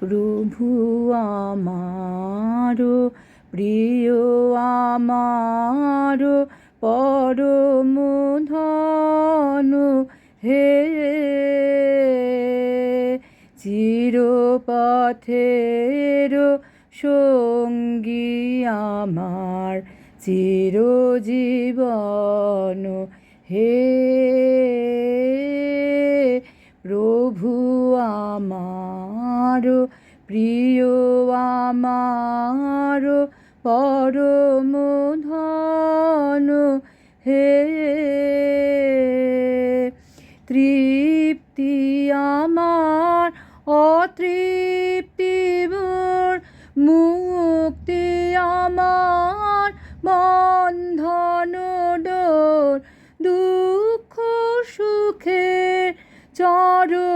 প্রভু আমার প্রিয় আমার পরম ধনু হে। চিরপথের সঙ্গী আমার চিরজীবন হে। প্রভু আমার। প্রিয়, আমার পরম ধন। হে তৃপ্তি আমার, অতৃপ্তি মুক্তি আমার বন্ধন ডোর। দুঃখ সুখের চরম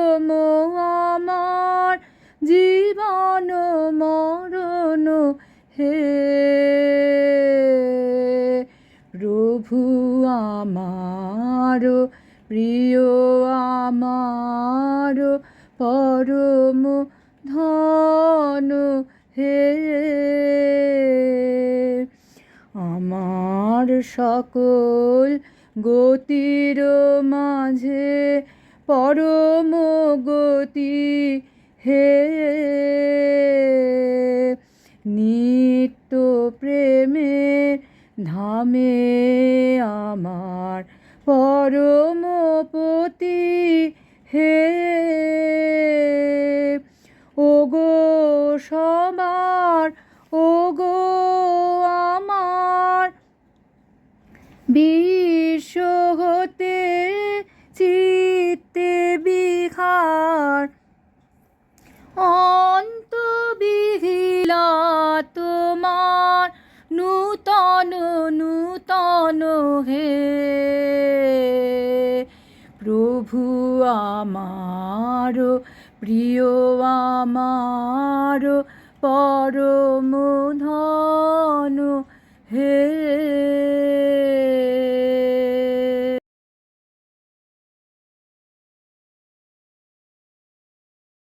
জীবন মরণ, হে প্রভু আমার, প্রিয় আমার, পরম ধন, হে আমার সকল গতির মাঝে পরম গতি হে নিত্য প্রেমে ধামে আমার পরম পতি, হে ও গো সবার ও গো আমার। বিশ্ব তোমার নূতন নূতন হে। প্রভু আমার প্রিয় আমার পরম ধন হে।